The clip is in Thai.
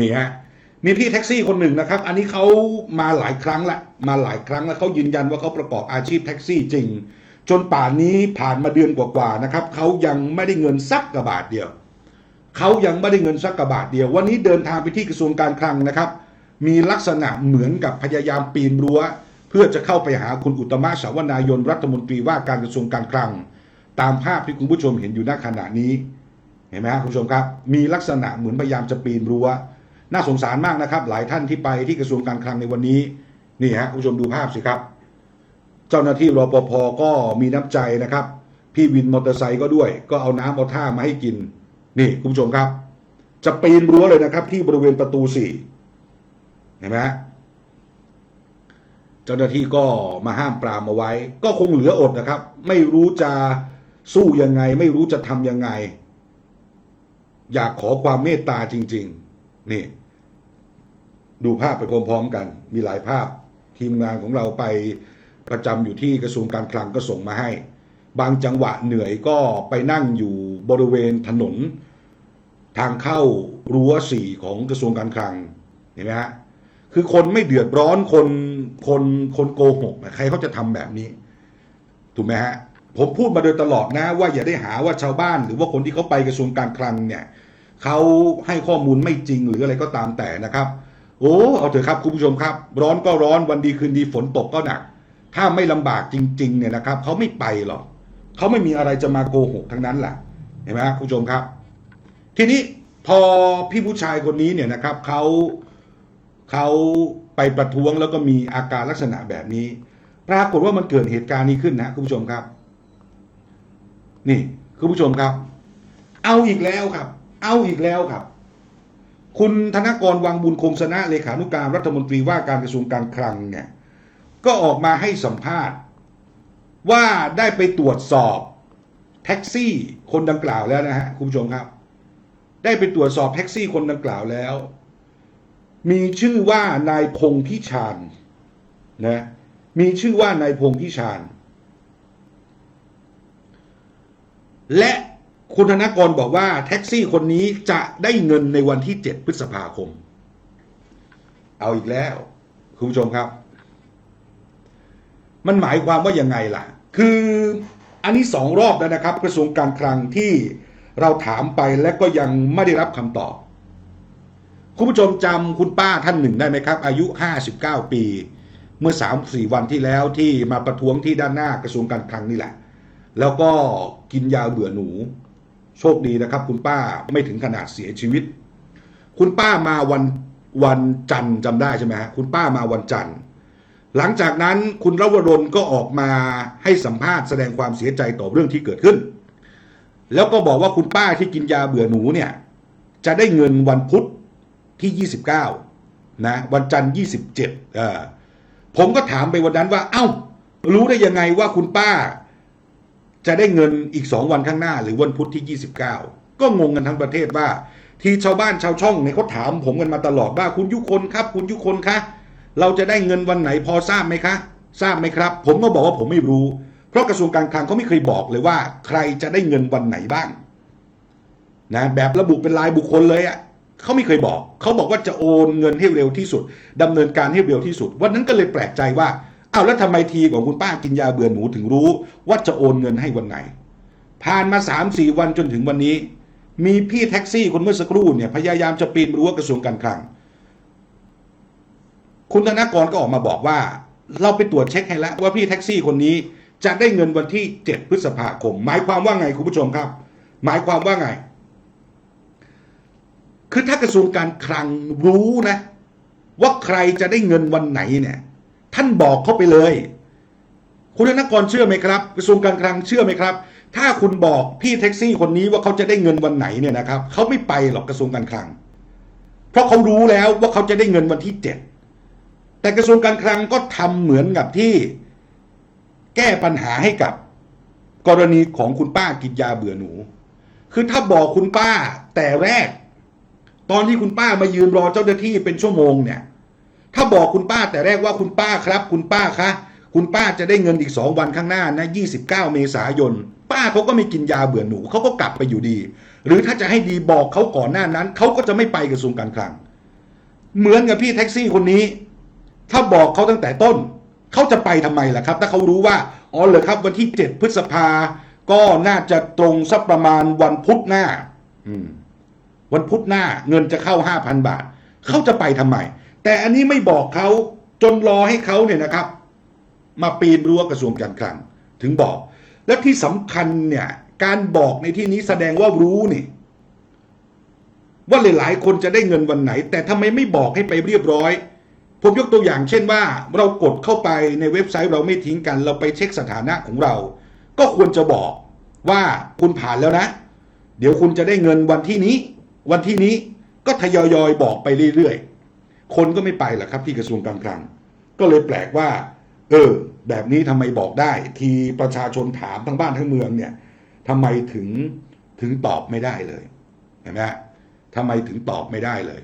นี่ฮะมีพี่แท็กซี่คนหนึ่งนะครับ อันนี้เขามาหลายครั้งละมาหลายครั้งแล้วเขายืนยันว่าเขาประกอบอาชีพแท็กซี่จริง จนป่านนี้ผ่านมาเดือนกว่าๆนะครับเขายังไม่ได้เงินสักกระบาทเดียวเขายังไม่ได้เงินสักกระบาทเดียว วันนี้เดินทางไปที่กระทรวงการคลังนะครับ มีลักษณะเหมือนกับพยายามปีนรั้ว เพื่อจะเข้าไปหาคุณอุตมะสาวนายนรัฐมนตรีว่าการกระทรวงการคลัง ตามภาพที่คุณผู้ชมเห็นอยู่ณขณะนี้ เห็นไหมครับคุณผู้ชมครับ มีลักษณะเหมือนพยายามจะปีนรั้ว น่าสงสารมากนะครับ หลายท่านที่ไปที่กระทรวงการคลังในวันนี้นี่ฮะคุณผู้ชมดูภาพสิครับ เจ้าหน้าที่รปภก็มีน้ำใจนะครับ พี่วินมอเตอร์ไซค์ก็ด้วย ก็เอาน้ำเอาท่ามาให้กิน นี่คุณผู้ชมครับ จะปีนรั้วเลยนะครับ ที่บริเวณประตูสี่เห็นไหมเจ้าหน้าที่ก็มาห้ามปรามเอาไว้ ก็คงเหลืออดนะครับ ไม่รู้จะสู้ยังไง ไม่รู้จะทำยังไง อยากขอความเมตตาจริง ๆ นี่ ดูภาพไปพร้อมๆกัน มีหลายภาพ ทีมงานของเราไปประจำอยู่ที่กระทรวงการคลังก็ส่งมาให้ บางจังหวะเหนื่อยก็ไปนั่งอยู่บริเวณถนน ทางเข้ารั้วสี่ของกระทรวงการคลังเห็นไหมฮะคือคนไม่เดือดร้อนคนคนคนโกหกใครเขาจะทำแบบนี้ ถูกไหมฮะผมพูดมาโดยตลอดนะ ว่าอย่าได้หาว่าชาวบ้าน หรือว่าคนที่เขาไปกระทรวงการคลังเนี่ย เขาให้ข้อมูลไม่จริงหรืออะไรก็ตามแต่นะครับ โอ้เอาเถอะครับคุณผู้ชมครับ ร้อนก็ร้อนวันดีคืนดีฝนตกก็หนัก ถ้าไม่ลำบากจริงๆเนี่ยนะครับเขาไม่ไปหรอกเขาไม่มีอะไรจะมาโกหกทั้งนั้นแหละเห็นไหมครับคุณผู้ชมครับ ทีนี้พอพี่ผู้ชายคนนี้เนี่ยนะครับเขาเขาไปประท้วงแล้วก็มีอาการลักษณะแบบนี้ ปรากฏว่ามันเกิดเหตุการณ์นี้ขึ้นนะคุณผู้ชมครับ นี่คุณผู้ชมครับ เอาอีกแล้วครับ เอาอีกแล้วครับ คุณธนกรวังบุญคงชนะเลขานุการรัฐมนตรีว่าการกระทรวงการคลังเนี่ยก็ออกมาให้สัมภาษณ์ ว่าได้ไปตรวจสอบแท็กซี่คนดังกล่าวแล้วนะฮะคุณผู้ชมครับ ได้ไปตรวจสอบแท็กซี่คนดังกล่าวแล้ว มีชื่อว่านายพงพิชานนะมีชื่อว่านายพงพิชานและ คุณธนกรบอกว่าแท็กซี่คนนี้จะได้เงินในวันที่ 7 พฤษภาคม เอาอีกแล้ว คุณผู้ชมครับ มันหมายความว่ายังไงล่ะ คืออันนี้สองรอบแล้วนะครับ กระทรวงการคลังที่เราถามไปและก็ยังไม่ได้รับคำตอบ คุณผู้ชมจำคุณป้าท่านหนึ่งได้ไหมครับ อายุ 59 ปี เมื่อ 3-4 วันที่แล้วที่มาประท้วงที่ด้านหน้ากระทรวงการคลังนี่แหละ แล้วก็กินยาเบื่อหนู โชคดีนะครับ คุณป้าไม่ถึงขนาดเสียชีวิต คุณป้ามาวันวันจันทร์จำได้ใช่ไหมฮะคุณป้ามาวันจันทร์ หลังจากนั้นคุณรวรนก็ออกมาให้สัมภาษณ์แสดงความเสียใจต่อเรื่องที่เกิดขึ้น แล้วก็บอกว่าคุณป้าที่กินยาเบื่อหนูเนี่ย จะได้เงินวันพุธที่ 29 นะ วันจันทร์ 27เออผมก็ถามไปวันนั้นว่า เอ้า รู้ได้ยังไงว่าคุณป้า จะได้เงินอีก 2 วันข้างหน้า หรือวันพุธที่ 29 ก็งงกันทั้งประเทศว่า ที่ชาวบ้านชาวช่องเนี่ยเขาถามผมกันมาตลอดว่าคุณยุคนครับ คุณยุคนคะเราจะได้เงินวันไหนพอทราบไหมคะ ทราบไหมครับ ผมก็บอกว่าผมไม่รู้ เพราะกระทรวงการคลังเขาไม่เคยบอกเลยว่า ใครจะได้เงินวันไหนบ้างนะแบบระบุเป็นรายบุคคลเลยอะ่ะเขาไม่เคยบอก เขาบอกว่าจะโอนเงินให้เร็วที่สุดดำเนินการให้เร็วที่สุด วันนั้นก็เลยแปลกใจว่า อ้าวแล้วทำไมทีของคุณป้ากินยาเบื่อหนูถึงรู้ ว่าจะโอนเงินให้วันไหน ผ่านมาสามสี่วันจนถึงวันนี้ มีพี่แท็กซี่คนเมื่อสักครู่เนี่ยพยายามจะปีนรั้วกระทรวงการคลัง คุณธนากรก็ออกมาบอกว่า เราไปตรวจเช็คให้แล้วว่าพี่แท็กซี่คนนี้จะได้เงินวันที่ 7 พฤษภาคม หมายความว่าไงคุณผู้ชมครับ หมายความว่าไง คือถ้ากระทรวงการคลังรู้นะ ว่าใครจะได้เงินวันไหนเนี่ย ท่านบอกเขาไปเลย คุณธนกรเชื่อไหมครับกระทรวงการคลังเชื่อไหมครับ ถ้าคุณบอกพี่แท็กซี่คนนี้ว่าเขาจะได้เงินวันไหนเนี่ยนะครับเขาไม่ไปหรอกกระทรวงการคลัง เพราะเขารู้แล้วว่าเขาจะได้เงินวันที่เจ็ดแต่กระทรวงการคลังก็ทำเหมือนกับที่แก้ปัญหาให้กับกรณีของคุณป้ากินยาเบื่อหนู คือถ้าบอกคุณป้าแต่แรก ตอนที่คุณป้ามายืนรอเจ้าหน้าที่เป็นชั่วโมงเนี่ย ถ้าบอกคุณป้าแต่แรกว่าคุณป้าครับ คุณป้าคะคุณป้าจะได้เงินอีกสองวันข้างหน้านะ29 เมษายน ป้าเขาก็ไม่กินยาเบื่อหนูเขาก็กลับไปอยู่ดี หรือถ้าจะให้ดีบอกเขาก่อนหน้านั้นเขาก็จะไม่ไปกระทรวงการคลัง เหมือนกับพี่แท็กซี่คนนี้ ถ้าบอกเขาตั้งแต่ต้นเขาจะไปทำไมล่ะครับ ถ้าเขารู้ว่าอ๋อเหรอครับ วันที่ 7 พฤษภา ก็น่าจะตรงสักประมาณวันพุธหน้า อืม วันพุธหน้า เงินจะเข้า5,000บาทเขาจะไปทำไม แต่อันนี้ไม่บอกเขาจนรอให้เขาเนี่ยนะครับ มาปีนรั้วกระทรวงการคลัง ถึงบอก และที่สำคัญเนี่ยการบอกในที่นี้แสดงว่ารู้นี่ว่าหลายๆคนจะได้เงินวันไหน แต่ทำไมไม่บอกให้ไปเรียบร้อย ผมยกตัวอย่างเช่นว่า เรากดเข้าไปในเว็บไซต์เราไม่ทิ้งกัน เราไปเช็คสถานะของเรา ก็ควรจะบอกว่าคุณผ่านแล้วนะ เดี๋ยวคุณจะได้เงินวันที่นี้ วันที่นี้ก็ทยอยๆบอกไปเรื่อยๆ คนก็ไม่ไปหรอกครับที่กระทรวงการคลัง ก็เลยแปลกว่า เออ แบบนี้ทำไมบอกได้ ทีประชาชนถามทั้งบ้านทั้งเมืองเนี่ยทำไมถึงถึงตอบไม่ได้เลยเห็นไหมฮะทำไมถึงตอบไม่ได้เลย